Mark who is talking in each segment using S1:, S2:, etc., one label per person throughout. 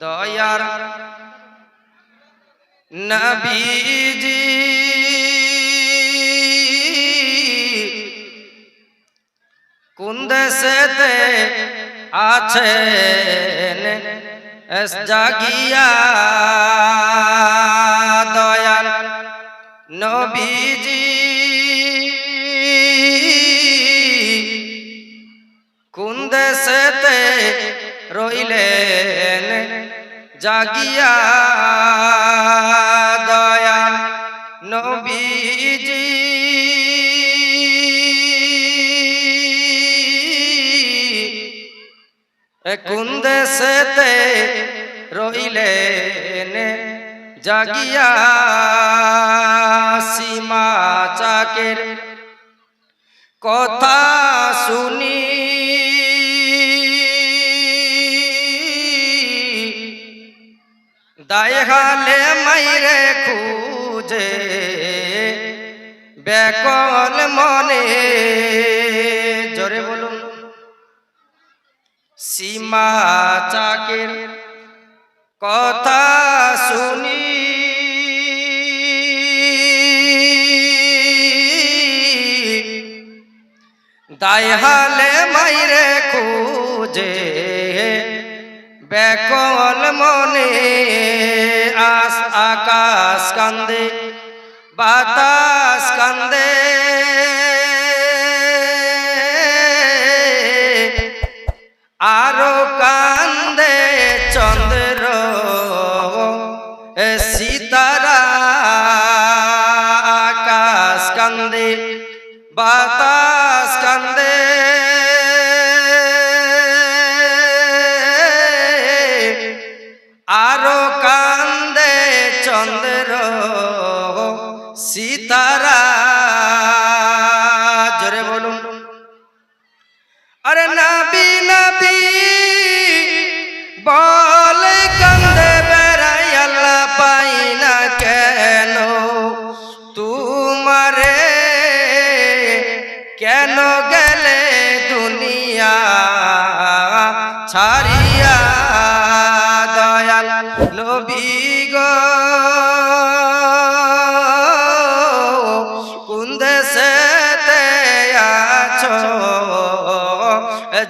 S1: দয়ার নবীজি। কোন দেশেতে আছেন? জাগিয়া। দয়াল নবীজি। জাগিয়া দয়াল নবীজি। কোন দেশেতে রইলেন জাগিয়া সীমা চাকের কথা শুনি। দায় হালে মাইরে খুঁজে, বেকল মনে। জোরে বলুন। সীমা চাকের কথা শুনি। দায় হালে মাইরে খুঁজে, বেকল আকাশ কান্দে বাতাস কান্দে। আরও কান্দে চন্দ্র সীতারা। আকাশ কান্দে বাতাস আরে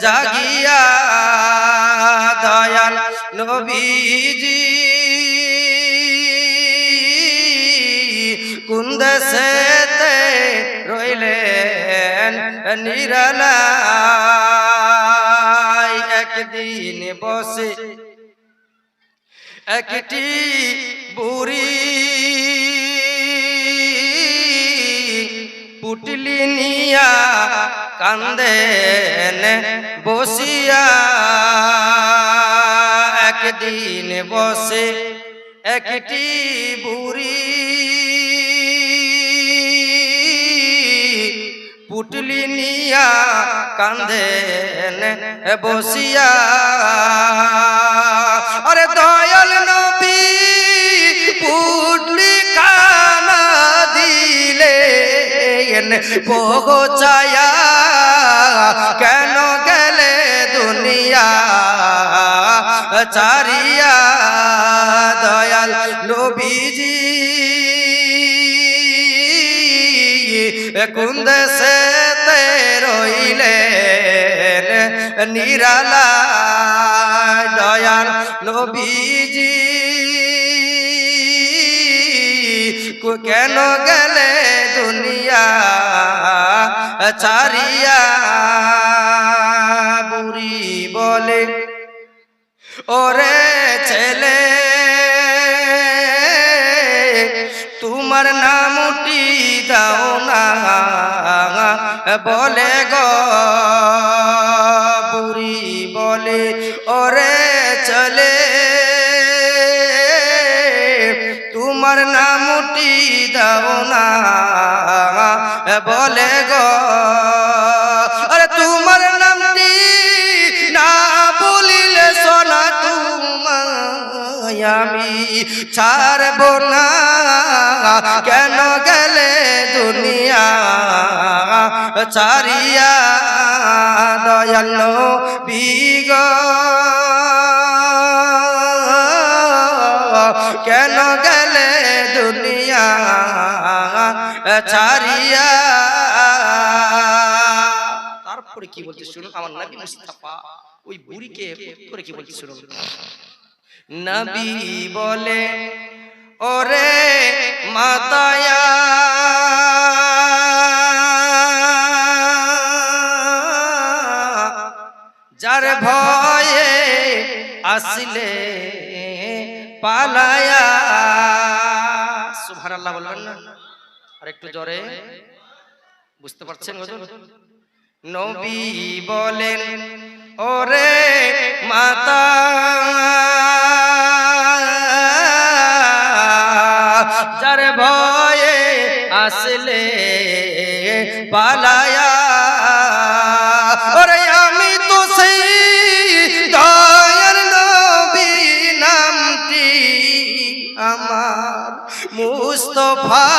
S1: জাগিয়া দয়াল নবীজি। কোন দেশেতে রইলেন নিরালাই একদিন বসে একটি বুড়ি পুটলি নিয়া কান্দেন, বসিয়া একদিন বসে একটি বুড়ি পুটলি নিয়া কান্দেন, বসিয়া। আরে দয়াল নবী পৌঁছায়া কেন গেলে দুনিয়া? চারিয়া দয়াল নবীজি। কোন দেশেতে রইলেন? নিরালা দয়াল নবীজি। কেন গেলে দুনিয়া চারিয়া বুড়ি বলে, ওরে ছেলে, তোমার নামটি দাও না, বলে গো। বুড়ি বলে, ওরে চলে তোমার নামটি দাও না। বলে গো, আরে তোমার নামটি না বলিলে সোনা তোমায় ছাড়ব না। কেন গেলে দুনিয়া চারিয়া দয়াল বিগ ছাড়িয়া। তারপরে কি বলছে শুনুন আমার নবী মুস্তাফা ওই বুড়িকে করে কি বলছে শুনুন। নবী বলে ওরে মাতায়া। যার ভয়ে আসলে পালায়া। সুবহানাল্লাহ বলবেন না? আর একটু জোরে। বুঝতে পারছেন নবী বলেন ওরে মাতা। যার ভয়ে আসলে পালায়া। ওরে আমি তো সেই দয়ার নবী নামটি আমার মুস্তফা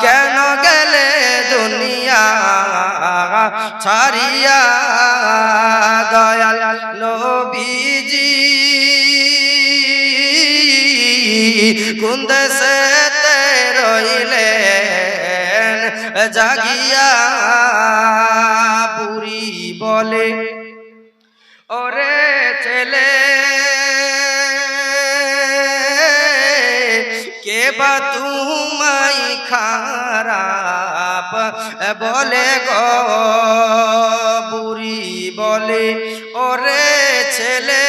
S1: কেন গেলে দুনিয়া ছাড়িয়া? দয়াল নবীজি কুন্দ সে রইলেন? জাগিয়া বুড়ি বলে ওরে ছেলে তুমাই খারাপ। বলে গো, বুড়ি বলে, ওরে ছেলে,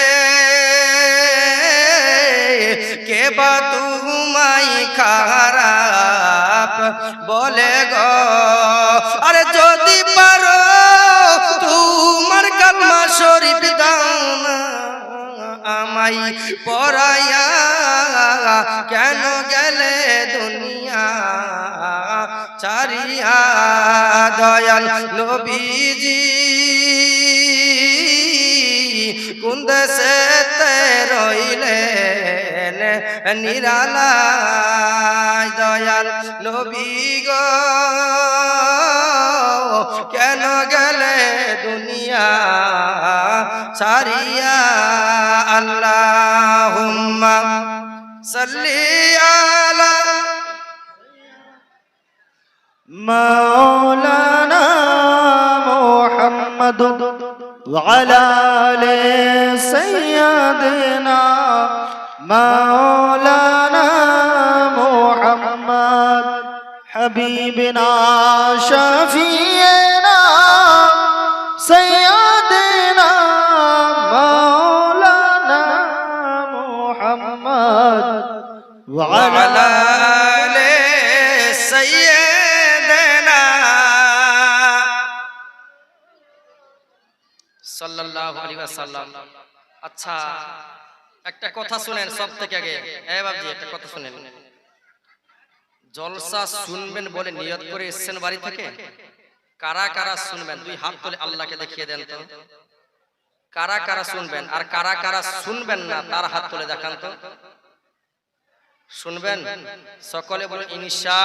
S1: কে বা তুমাই খারাপ? বলে গো, আরে যদি পারো, তোমার কালমা শরীফ দাও না। আমাই পরায়া কেন গেলে দুনিয়া? চারিয়া দয়াল নবীজি কুন্দ সে রইলেন? নিরালায় দয়াল নবী গো কেন গেলে দুনিয়া? সারিয়া আল্লাহুম্মা সাল্লি আলা
S2: مولانا محمد وعلى آل سيدنا مولانا محمد حبيبنا شفينا
S1: ওয়াসাল্লাম। আচ্ছা একটা কথা শুনেন সব থেকে আগে। বাবজি একটা কথা শুনেন। জলসা শুনবেন বলে নিয়ত করে এসেছেন বাড়ি থেকে? কারা কারা শুনবেন? দুই হাত তুলে আল্লাহকে দেখিয়ে দেন তো। কারা কারা শুনবেন? আর কারা কারা শুনবেন না তার হাত তুলে দেখান তো। শুনবেন? সকলে বলুন ইনশা